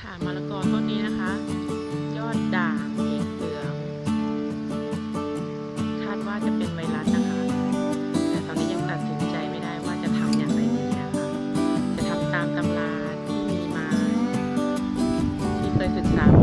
ค่ะมะละกอต้นนี้นะคะ ยอดด่างเอกเหลืองคาดว่าจะเป็นไวรัสนะคะ แต่ตอนนี้ยังตัดสินใจไม่ได้ว่าจะทำอย่างไรดีนะคะ จะทำตามตำราที่มีมา ที่เคยศึกษา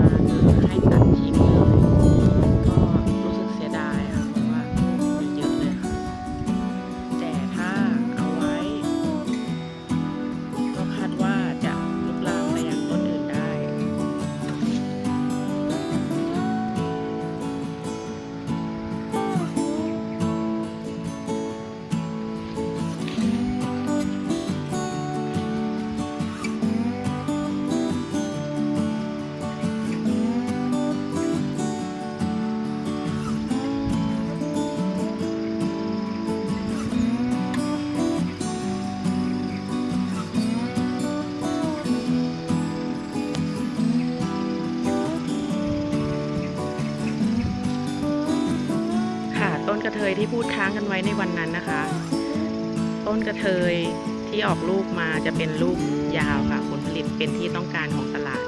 ยที่พูดค้างกันไว้ในวันนั้นนะคะ ต้นกระเทยที่ออกลูกมาจะเป็นลูกยาวค่ะ ผลผลิตเป็นที่ต้องการของตลาด